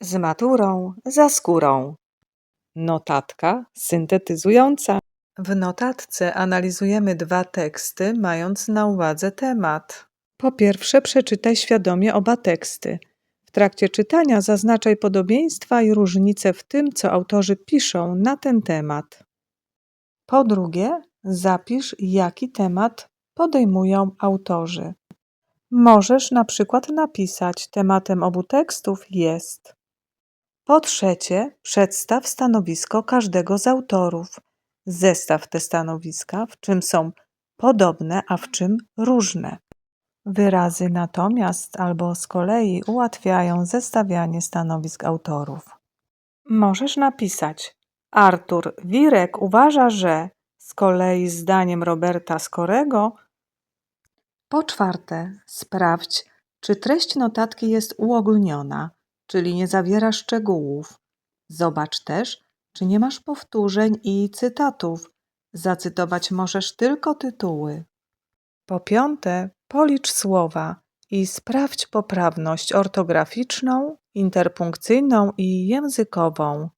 Z maturą za skórą. Notatka syntetyzująca. W notatce analizujemy dwa teksty, mając na uwadze temat. Po pierwsze, przeczytaj świadomie oba teksty. W trakcie czytania zaznaczaj podobieństwa i różnice w tym, co autorzy piszą na ten temat. Po drugie, zapisz, jaki temat podejmują autorzy. Możesz na przykład napisać: Tematem obu tekstów jest. Po trzecie, przedstaw stanowisko każdego z autorów. Zestaw te stanowiska, w czym są podobne, a w czym różne. Wyrazy natomiast albo z kolei ułatwiają zestawianie stanowisk autorów. Możesz napisać: Artur Wirek uważa, że z kolei zdaniem Roberta Skorego. Po czwarte, sprawdź, czy treść notatki jest uogólniona, czyli nie zawiera szczegółów. Zobacz też, czy nie masz powtórzeń i cytatów. Zacytować możesz tylko tytuły. Po piąte, policz słowa i sprawdź poprawność ortograficzną, interpunkcyjną i językową.